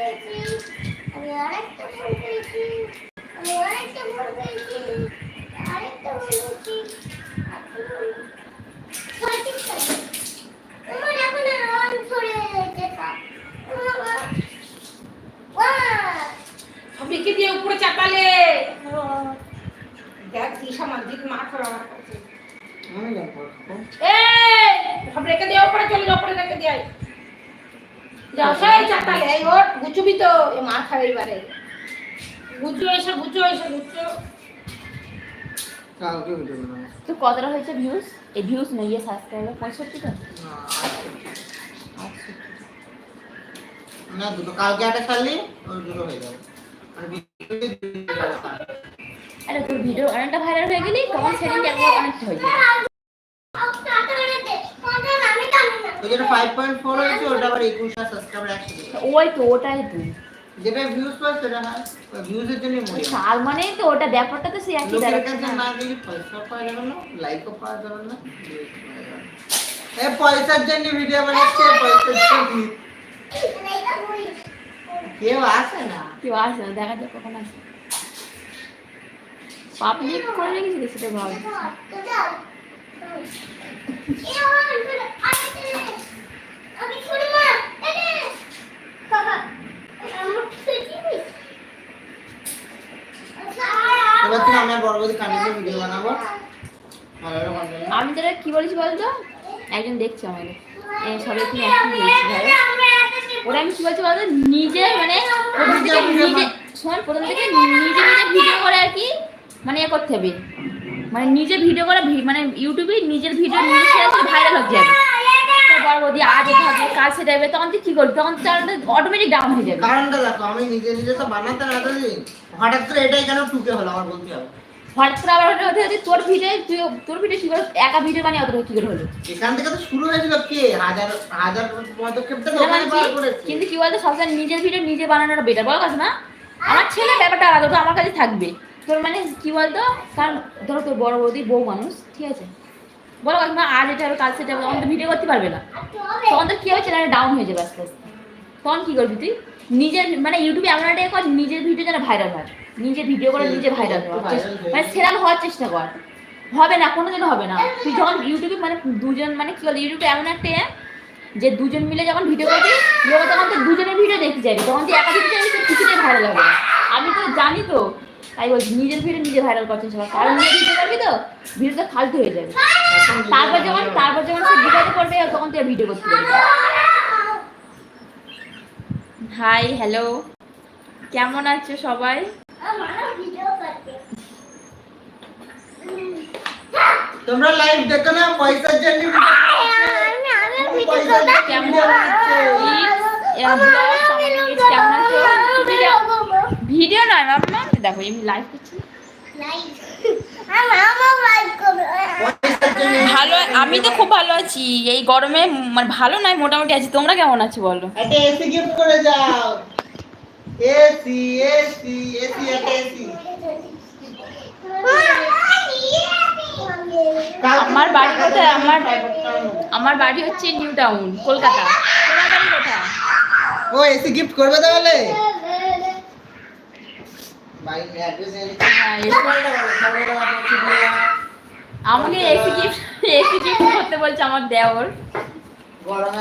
পেয়েছি আমি আরেকটা ফোন পেয়েছি আমি আরেকটা ফোন পেয়েছি আরেকটা ফোন পেয়েছি ছয়টি ছয়টি আমার এখন রং ছড়ে গেছে দিয়ে উপরে চাপালে দেখ কি সামাজিক মাথা আমার কাছে এই সব রেখে দিয়ে উপরে চলে যাও উপরে রেখে দিয়ে। যাও সেই চাপালে এই ওর গুছুবি তো। মার খাবে এবারে। গুছো এসে গুছো এসে গুছো কালকে ভিডিও বানাবো তো কতটা হয়েছে ভিউজ এই ভিউজ নয় সাবস্ক্রাইবার পঁয়ষট্টিটা? না না দুটো। কালকে একটা ছাড়লি দুটো যাবে। আর ভিডিওতে দুটো হয়ে যাবে। আরে তোর ভিডিও অনেকটা ভাইরাল হয়ে গেলি তখন সেদিন অনেকটা হয়ে যাবে। তো যেটা ফাইভ পয়েন্ট ফোর হয়েছে ওটা আবার একুশ হাজার সাবস্ক্রাইবার একসাথে ওই তো ওটাই তুই যেটা ভিউজ পায় সেটা হয় ভিউজের জন্য মরি সাল মানে তো ওটা ব্যাপারটা তো সেই একই লোকের দাঁড়াচ্ছে কাছে না। না গেলে পয়সা পাওয়া যাবে না লাইকও পাওয়া যাবে না এ পয়সার জন্য ভিডিও বানাচ্ছে পয়সার জন্য কেউ আসে না। কেউ আসে না দেখা যাক কখন আসে। পাবলিক করে রেখেছিলি সেটা ভাব এবার থেকে আমি বড় বড় কান্ডিতে ভিডিও বানাবো। ভালো ভালো content। আমি তোরা কি বলেছি বলতো? একজন দেখছে আমাদের। সবাই কি ওরা আমি কি বলছি বলতো? নিজে মানে নিজে শোন প্রথম থেকে নিজে নিজে ভিডিও করে আর কি মানে এ করতে হবে। মানে নিজে ভিডিও করে ভি- মানে ইউটিউবে নিজের ভিডিও নিজে শেয়ার করে ভাইরাল হতে যাবে। তো বড় বৌদি আজ এটা হবে কাল সেটা হবে তখন তুই কি করবি? তখন চ্যানেলটা অটোমেটিক ডাউন হয়ে যাবে। কারণটা দেখো আমি নিজে নিজে তো বানাতে না তো হঠাৎ করে এটাই কেন টুকে হলো আমার বলতে হবে। হঠাৎ করে আবার হতে হতে হতে তোর ভিডিও তুই তোর ভিডিও কি করে একা ভিডিও বানিয়ে অতটা কি করে হলো? এখান থেকে তো শুরু হয়েছিল কে? হাজার হাজার পদক্ষেপ থেকে সেটা ওখানে মানছি, পার করেছে। কিন্তু কি বলতো সবসময় নিজের ভিডিও নিজে বানানোটা বেটার বলো কথা না? আমার ছেলে ব্যাপারটা আলাদা আমার কাছে থাকবে। তোর মানে কি বলতো? কারণ ধরো তোর বড় বৌদি বউ মানুষ ঠিক আছে? বলো না আজ এটা হবে কাল সেটা হবে তখন তো ভিডিও করতে পারবে না। তখন তো কি হবে চ্যানেলটা ডাউন হয়ে যাবে আস্তে আস্তে। তখন কি করবি তুই? নিজের মানে ইউটিউবে এমন একটা ইয়ে কর নিজের ভিডিও যেন ভাইরাল হয়। নিজে ভিডিও করে নিজে ভাইরাল হওয়ার চেষ্টা মানে সেরাল হওয়ার চেষ্টা কর। হবে না কোনোদিনও হবে না। তুই যখন ইউটিউবে মানে দুজন মানে কি বলে ইউটিউবে এমন একটা ইয়ে, যে দুজন মিলে যখন ভিডিও করবি তখন তো দুজনের ভিডিও দেখতে চাইবে তখন তুই একা দিতে চাইবি কিছুতেই ভাইরাল হবে না। আমি তো জানি তো তাই বলছি নিজের ভিডিও নিজে ভাইরাল করতে সবাই। কারণ নিজে ভিডিও করবি তো ভিডিওটা ফালতু হয়ে যাবে। তারপর যখন তারপর যখন সে ভিডিওটা করবে তখন তুই ভিডিও করতে পারবি হাই হ্যালো কেমন আছো সবাই? তোমরা লাইভ দেখো না পয়সার জন্য কেমন বানাচ্ছে। কেমন আছো? ভিডিও নয় মাম্মা দেখো এমনি লাইভ করছি। ভালো আমি তো খুব ভালো আছি। এই গরমে মানে ভালো নয় মোটামুটি আছি। তোমরা কেমন আছো বলো? একটা এসি গিফট করে যাও। এসি এসি এসি একটা এসি আমার বাড়ি কোথায়? আমার- আমার বাড়ি হচ্ছে নিউ টাউন কলকাতা। তোমার বাড়ি কোথায়? ও এসি গিফট করবে তাহলে? আমাকে এসি গিফট এসি গিফট করতে বলছে আমার দেওর। গরমে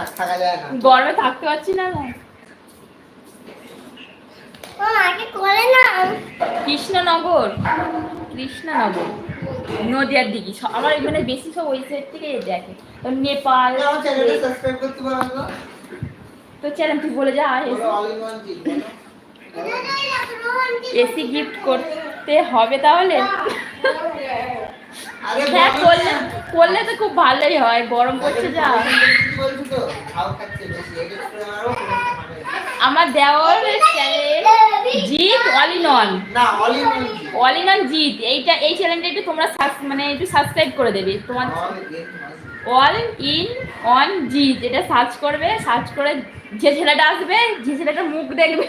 আর থাকা যায় না। গরমে থাকতে পারছি না না কৃষ্ণনগর কৃষ্ণনগর নদিয়ার দিকে। আমার এখানে বেশি সব ওই সাইড থেকে দেখে। তো নেপাল তো চ্যানেল তুই বলে যা এসি গিফট করতে হবে তাহলে? হ্যাঁ করলে করলে তো খুব ভালোই হয়, গরম পড়ছে যা। আমার দেওয়ার জিৎ অল ইন অন না অল ইন অল ইন জিৎ এইটা, এই চ্যানেলটা একটু তোমরা মানে একটু সাবস্ক্রাইব করে দেবে। তোমার অল ইন অন জিৎ এটা সার্চ করবে সার্চ করে যে ছেলেটা আসবে, যে ছেলেটার মুখ দেখবে।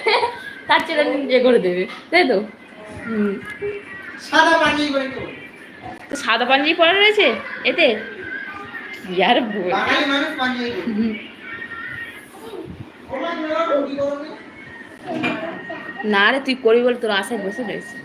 তার ছেলে ইয়ে করে দেবে তাই তো? সাদা পাঞ্জি পরে তো তো সাদা পাঞ্জাবি পরা রয়েছে? এতে? ইয়ার না রে তুই করবি বলে তোর আশায় বসে রয়েছে।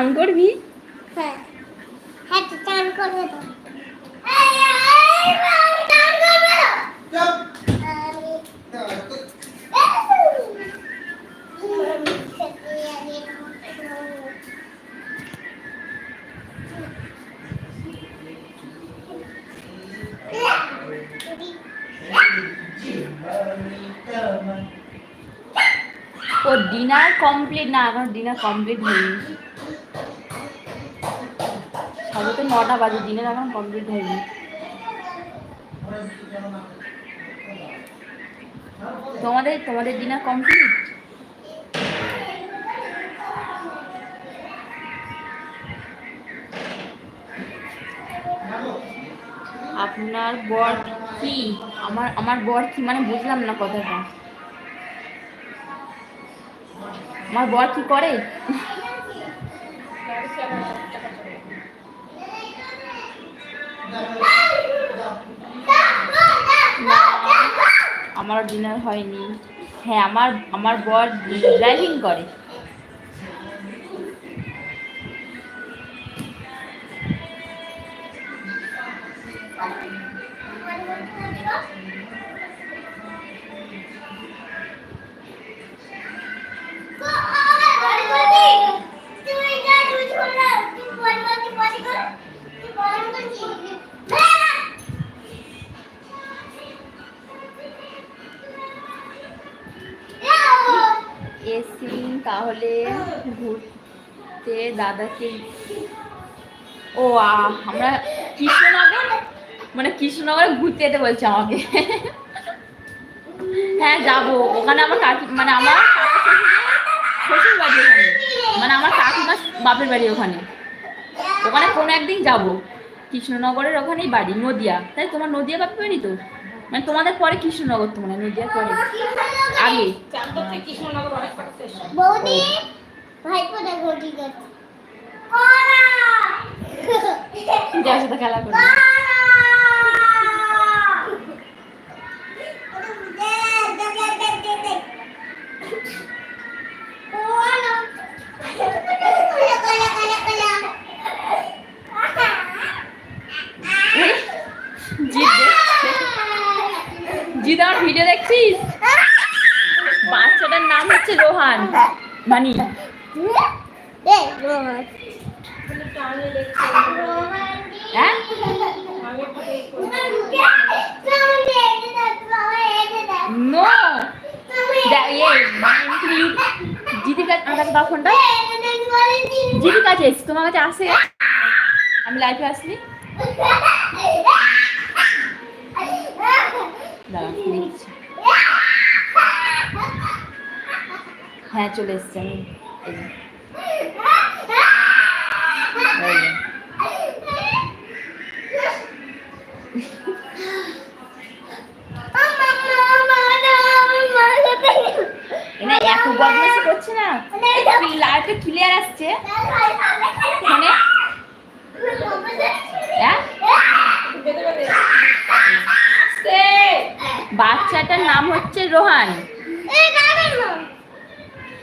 চান করবি? হ্যাঁ। হ্যাঁ চান করবে তো। ও ডিনার কমপ্লিট না এখন ডিনার কমপ্লিট হয়নি। সবে তো নটা বাজে ডিনার এখন কমপ্লিট হয়নি। তোমাদের তোমাদের ডিনার কমপ্লিট আপনার বর কি? আমার আমার বর কি? মানে বুঝলাম না কথাটা। আমার বর কি করে? আমার ডিনার হয়নি। হ্যাঁ আমার আমার বর ড্রাইভিং করে। এসি তাহলে ঘুরতে দাদাকে ও আমরা কৃষ্ণনগর মানে কৃষ্ণনগরে ঘুরতে যেতে বলছে আমাকে। হ্যাঁ যাব। ওখানে আমার কাকি মানে আমার শ্বশুর বাড়ি ওখানে। মানে আমার কাকিমার বাপের বাড়ি ওখানে। ওখানে কোনো একদিন যাব। কৃষ্ণনগরের ওখানেই বাড়ি, নদিয়া। তাই তোমার নদিয়া বাপের বাড়ি তো? মানে তোমাদের পরে কৃষ্ণনগর তো মানে নদিয়ার পরে। আগে। কৃষ্ণনগর অনেক বৌদি ভাইপো দেখো খেলা করবে জিৎ দেখছে। জিৎ আমার ভিডিও দেখছিস বাচ্চাটার নাম হচ্ছে রোহান দেখছে, হ্যাঁ। নো কাছে আমার কাছে দাও ফোনটা। জিদির কাছে এসছি তোমার কাছে আসে আমি লাইফে আসলি। হ্যাঁ চলে এসছে আমি এই যে, এই যে। এনা এত বদমাশি করছে না লাইফে ক্লিয়ার আসছে ফোনে হ্যাঁ বেঁধে বেঁধে। আস্তে। বাচ্চাটার নাম হচ্ছে রোহান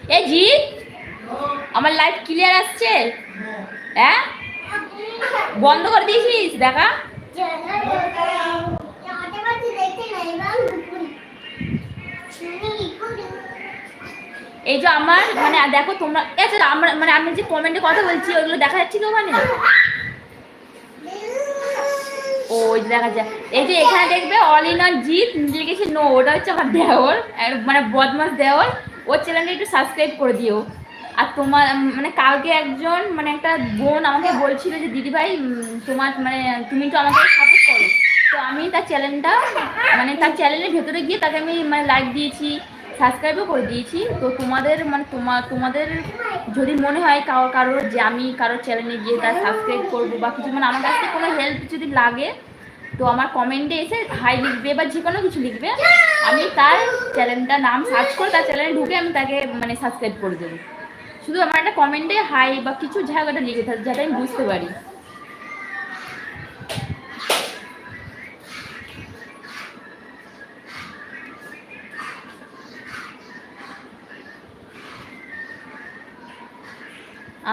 এ জি আমার লাইফ ক্লিয়ার আসছে হ্যাঁ বন্ধ করে দিয়েছিস? দেখা। এই যে আমার মানে দেখো তোমরা আচ্ছা আমরা মানে আমি যে কমেন্টে কথা বলছি, ওইগুলো দেখা যাচ্ছে কি ওখানে? ও, ওই দেখা যায় এই যে এখানে দেখবে অল ইন অন নিজে গেছে নো ওটা হচ্ছে আমার দেওর, আর মানে বদমাস দেওর। ওর চ্যানেলটা একটু সাবস্ক্রাইব করে দিও। আর তোমার মানে কালকে একজন মানে একটা বোন আমাকে বলছিল যে দিদি ভাই তোমার মানে তুমি তো আমাকে সাপোর্ট করো। তো আমি তার চ্যানেলটা মানে তার চ্যানেলের ভেতরে গিয়ে তাকে আমি মানে লাইক দিয়েছি সাবস্ক্রাইবও করে দিয়েছি। তো তোমাদের মানে তোমার তোমাদের যদি মনে হয় কারও, কারোর যে আমি কারোর চ্যানেলে গিয়ে তার সাবস্ক্রাইব করব বা কিছু মানে আমার কাছ কোনো হেল্প যদি লাগে, তো আমার কমেন্টে এসে হাই লিখবে বা যে কোনো কিছু লিখবে। আমি তার চ্যানেলটার নাম সার্চ করে তার চ্যানেলে ঢুকে আমি তাকে মানে সাবস্ক্রাইব করে দেবো। শুধু আমার একটা কমেন্টে হাই বা কিছু জায়গাটা লিখে থাকে, যাতে আমি বুঝতে পারি।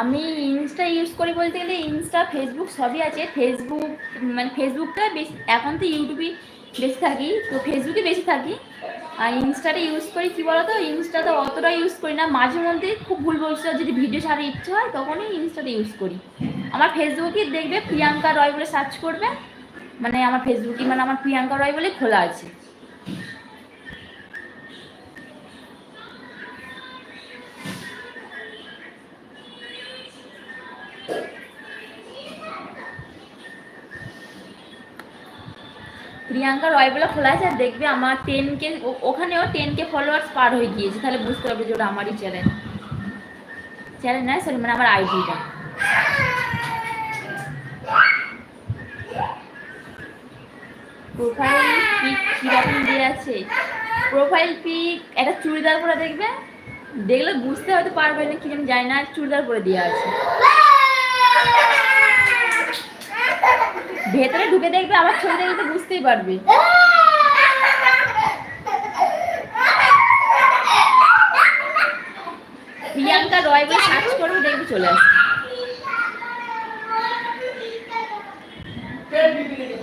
আমি ইনস্টা ইউজ করি বলতে গেলে ইনস্টা ফেসবুক সবই আছে। ফেসবুক মানে ফেসবুকটা বেশি, এখন তো ইউটিউবেই বেশি থাকি, তো ফেসবুকে বেশি থাকি। আর ইনস্টাটা ইউজ করি, কী বলতো? ইনস্টাটা অতটা ইউজ করি না। মাঝে মধ্যে খুব ভুল বলছিল যদি ভিডিও ছাড়ার ইচ্ছে হয়, তখনই ইনস্টাটা ইউজ করি। আমার ফেসবুকে দেখবে, প্রিয়াঙ্কা রয় বলে সার্চ করবে। মানে আমার ফেসবুকে মানে আমার প্রিয়াঙ্কা রয় বলে খোলা আছে। প্রিয়াঙ্কা রয় বলে খোলা আছে আর দেখবে আমার টেন কে ওখানেও টেন কে ফলোয়ার্স পার হয়ে গিয়েছে। তাহলে বুঝতে পারবে যে ওটা আমারই চ্যানেল চ্যানেল নয় সরি মানে আমার আইডিটা প্রোফাইল পিক কীরকম দিয়ে আছে? প্রোফাইল পিক একটা চুড়িদার পরে দেখবে? দেখলে বুঝতে হয়তো পারবে না কি আমি জানি না, চুড়িদার পরে দেওয়া আছে। ভেতরে ঢুকে দেখবে আমার ছবি দেখলে তো বুঝতেই পারবে। প্রিয়াঙ্কা রয় বলে সার্চ করবে দেখবে চলে আসবে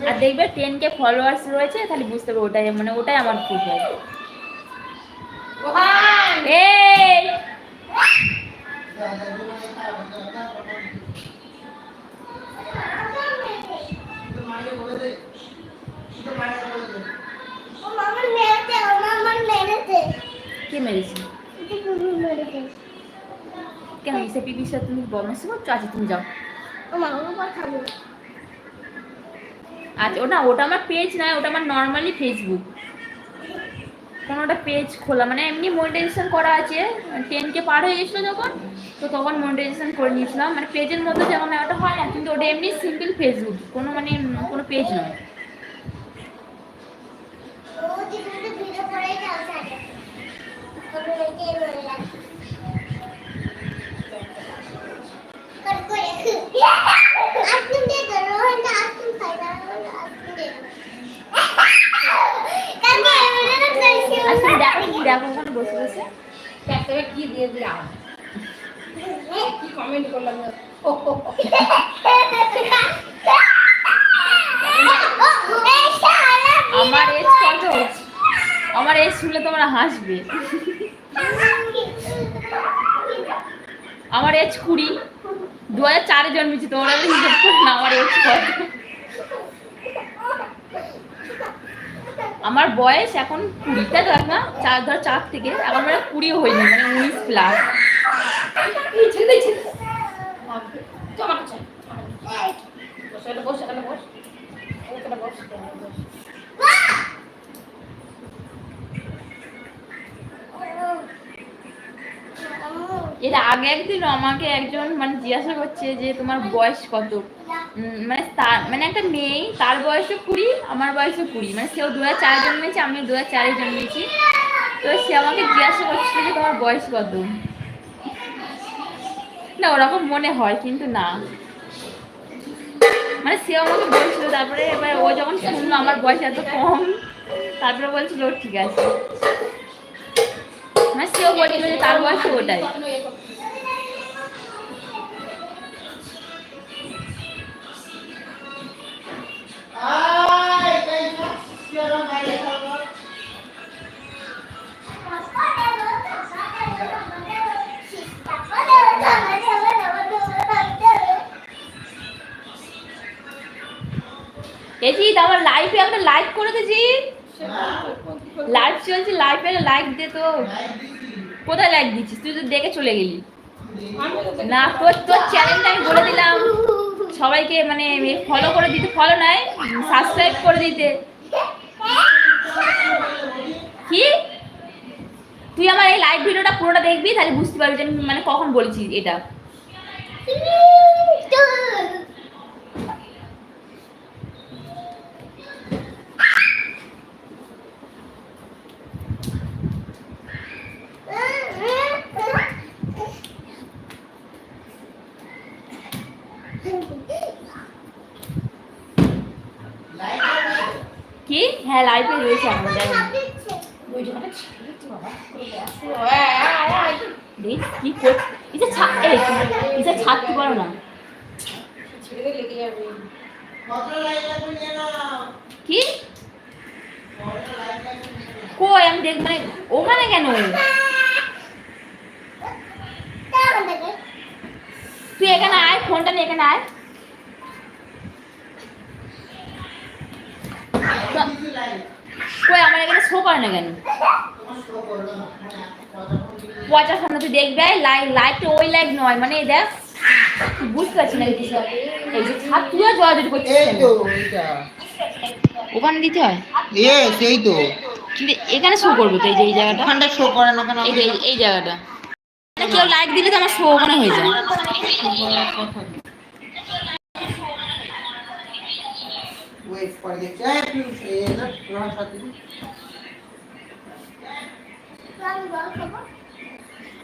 আর দেখবে টেন কে ফলোয়ার্স রয়েছে তাহলে বুঝতে পারবে ওটাই মানে ওটাই আমার এই আমার মেরেছে আমার আমার মেরেছে কে মেরেছে? কেন ইসে পিপির সাথে তুমি বদমাসি করছ আচ্ছা তুমি যাও। আচ্ছা ওটা ওটা আমার পেজ নয় ওটা আমার নর্মালি ফেসবুক কোনো ওটা পেজ খোলা মানে এমনি মনিটাইজেশন করা আছে। টেন কে পার হয়ে গেছিল যখন তো তখন মনিটাইজেশন করে নিয়েছিলাম। মানে পেজের মধ্যে যেমন ওটা হয় না কিন্তু ওটা এমনি সিম্পল ফেসবুক কোনো মানে কোনো পেজ নয় ও দিদিকে ভিডিও করে যাও সাথে কোনো লেগে রয়ে লাগে কর করে আজকে দে দো রোহন আজকে খাই না আজকে দে কালকে এমন করেছি আচ্ছা দেখো দেখো ওখানে বসে বসে একটা কি দিয়ে দিলাম কি কমেন্ট করলাম। আমার এজ কত আমার এজ শুনলে তোমরা হাসবে আমার এজ কুড়ি দু হাজার চারে জন্মেছি তোমরা হিসেব করো না আমার এজ কত আমার বয়স এখন কুড়ি তাই তো না? চার ধর চার থেকে এখন মানে কুড়িও হয়নি মানে উনিশ প্লাস বস বস বস। এর আগে একদিন আমাকে একজন মানে জিজ্ঞাসা করছে যে তোমার বয়স কত? মানে তার মানে একটা মেয়ে, তার বয়সও কুড়ি, আমার বয়সও কুড়ি। মানে সেও দু হাজার চারে জন্মেছে, আমিও দু হাজার চারে জন্মেছি। তো সে আমাকে জিজ্ঞাসা করছিল যে তোমার বয়স কত? না, ওরকম মনে হয়, কিন্তু না। মানে সে আমাকে বলছিল, তারপরে এবার ও যখন শুনলো আমার বয়স এত কম, তারপরে বলছিল "ও ঠিক আছে। মানে সেও বলছিল যে তার বয়স ওটাই। এজি আমার লাইফে একটা লাইক করে দিয়েছি। লাইভ চলছে লাইভে লাইক দে তো। কোথায় লাইক দিচ্ছিস? তুই তো দেখে চলে গেলি। না, তোর তোর চ্যানেলটা আমি বলে দিলাম। সবাইকে মানে ফলো করে দিতে ফলো নয় সাবস্ক্রাইব করে দিতে। কি? তুই আমার এই লাইভ ভিডিওটা পুরোটা দেখবি, তাহলে বুঝতে পারবি মানে কখন বলেছি এটা হ্যাঁ লাইফে রয়েছে আমার জানি না। দিচ্ছে ওই জায়গাটা ছেড়ে দিচ্ছি বাবা করে বসো। হ্যাঁ, হ্যাঁ, হ্যাঁ। দেখ কি কর ইসে ছাদ এই ইসে ছাদ কি বলো না ছেড়ে দিয়ে লেগে যাবে কত লাইক লাগবে নিয়ে নাও কি কত লাইক লাগবে নিয়ে নাও। কই আমি দেখ মানে ওখানে কেন? তুই এখানে আয় ফোনটা নিয়ে এখানে আয়। কই আমার এখানে শো করে না কেন? পয়সা সামনে তুই দেখবে লাইক লাইকটা ওই লাইক নয় মানে দেখ। বুঝতে পারছি না কিছু। এই যে ছাদ তুইও জড়াজড়ি করছিস ওখানে দিতে হয়? এ সেই তো। কিন্তু এখানে শো করবে তো এই যে এই জায়গাটা ওখানটা শো করে না কেন এই যে এই- জায়গাটা মানে কেউ লাইক দিলে তো আমার শো ওখানে হয়ে যায় ওয়েট এই না সাথে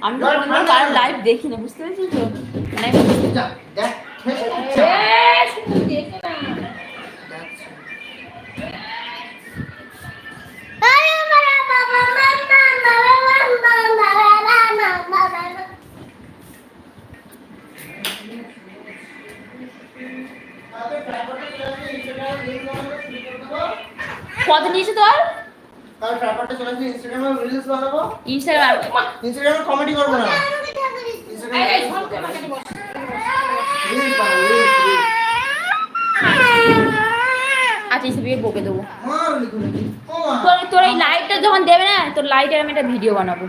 আমি কোনোদিন কারোর লাইভ দেখি না বুঝতে পেরেছিস তো কত নিয়েছে তোর? তাহলে ট্রাইপডটা চলে আসলে ইনস্টাগ্রামে রিলস বানাবো। ইনস্টাগ্রাম ইনস্টাগ্রামে কমেডি করব না। ইনস্টাগ্রামে এই, বসে? রিলস বানাবো আচ্ছা বকে দেবো। তোর তোর এই লাইটটা যখন দেবে না তোর লাইটের আমি একটা ভিডিও বানাবো।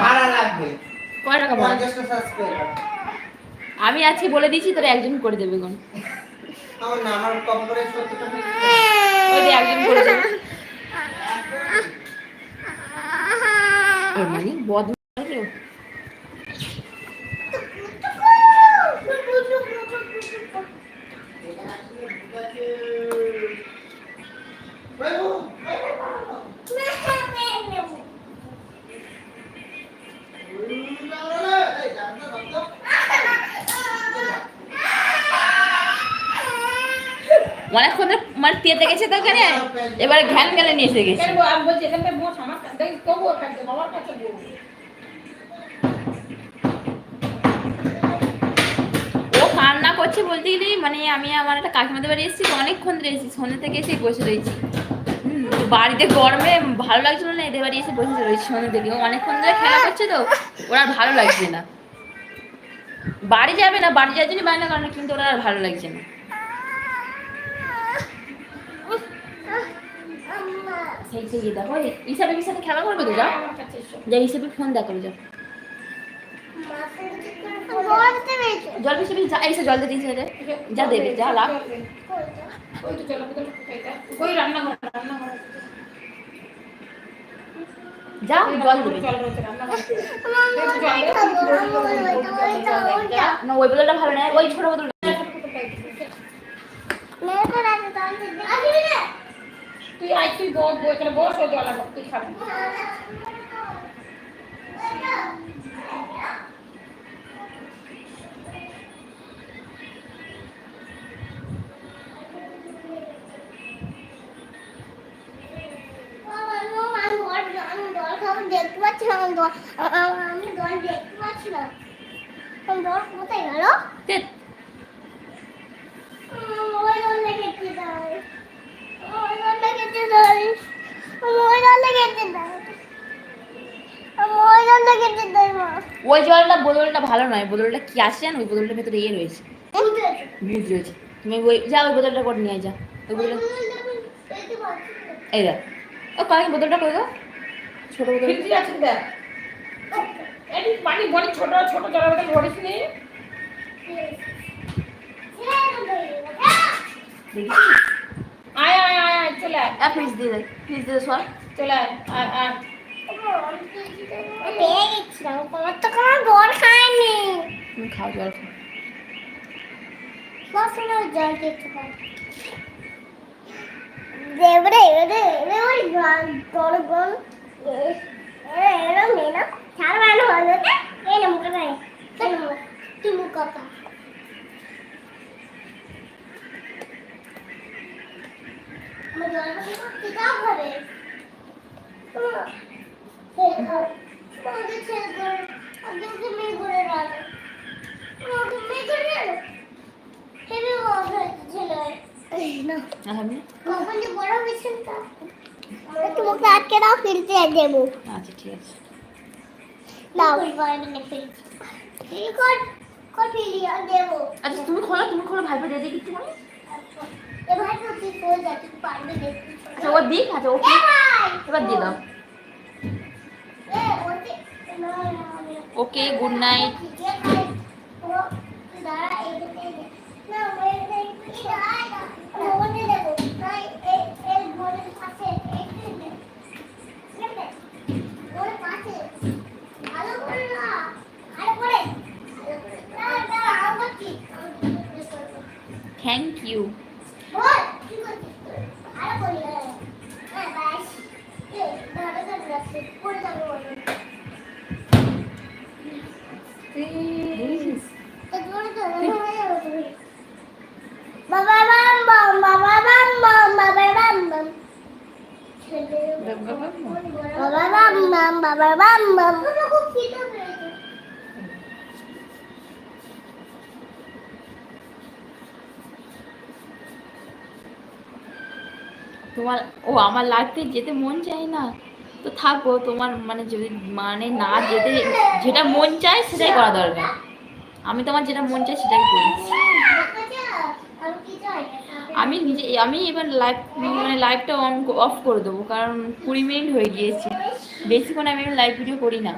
ভাড়া লাগবে। কয় টাকা বল আমি আজকে বলে দিয়েছি তোরা একজন করে দেবে কোন আমার কম করে সত্তরটা ওই যে একজন করে দেবে মানে বদ অনেকক্ষণ মানে তেতে গেছে তো ওখানে? এবারে ঘ্যান গেলে নিয়ে এসে গেছে। ও কান্না করছে বলতে গেলে মানে আমি আমার একটা কাকিমাদের বাড়ি এসেছি অনেকক্ষণ ধরে এসেছি সন্ধ্যে থেকে এসে বসে রয়েছি। বাড়িতে গরমে ভালো লাগছিল না এদের বাড়ি এসে বসে রয়েছি সন্ধ্যে থেকে। ও অনেকক্ষণ ধরে খেলা করছে তো ওরা ভালো লাগছে না। বাড়ি যাবে না বাড়ি যাওয়ার জন্য বায়না করে না কিন্তু ওরা আর ভালো লাগছে না। হিসাবে সাথে খেলা করবে তো যাও যা হিসেবে ফোন দেখো যাও জল হিসেবে যা এসে জল দিয়ে দিয়েছে যা দেবে, যা রান্নাঘর। যা, জল না, ওই বোতলটা ভালো না, ওই ছোট বোতলটা। তুই আয়, তুই বস, এখানে বস, ও জল আনো, তুই খাবি। দেখতে পাচ্ছি না আমি দল দেখতে পাচ্ছি না দল কোথায় গেল ওই জলটা বোতলটা ভালো নয় বোতলটা কি আসছে জানো ওই বোতলটার ভেতরে ইয়ে রয়েছে ভূত রয়েছে তুমি ওই যা ওই বোতলটা করে নিয়ে যা ওই বোতল এই দেখ ও কয়েক বোতলটা করে দাও ছোট বোতল আছে দেখ। পানি বড়ি ছোট ছোট জলের বোতল ভরিস নি? চলে আয়। ফ্রিজ দিয়ে দেয় ফ্রিজ দিয়ে সর। চলে আয় আয় আয়। পেয়ে গেছিলাম তোমার তো কোনো দল খায়নি। তুমি খাও জল খাও। জল খেতে পারি দেবরে এরে এরে ওই গান তোর এরে এরে মেনা ছাড় বানো হলো তে এই না মুখে নাই কেন তুই তোমাকে আটকে দাও ফিরতে দেবো আচ্ছা ঠিক আছে। দাও। কর কর ফিরিয়ে দেবো আচ্ছা তুমি খোলা তুমি খোলা ভাইপো দিয়ে দেখি একটু আচ্ছা ও দিক আচ্ছা ওকে। এবার দিয়ে দাও okay good night thank you তোমার ও আমার লাইফে যেতে মন চায় না। তো থাকো, তোমার মানে যদি মানে না যেতে, যেটা মন চায় সেটাই করা দরকার। আমি তোমার যেটা মন চাই সেটাই করি। আমি নিজে, আমি এবার লাইভ মানে লাইভটা অন অফ করে দেবো, কারণ কুড়ি মিনিট হয়ে গিয়েছে। বেশিক্ষণ আমি লাইভ ভিডিও করি না।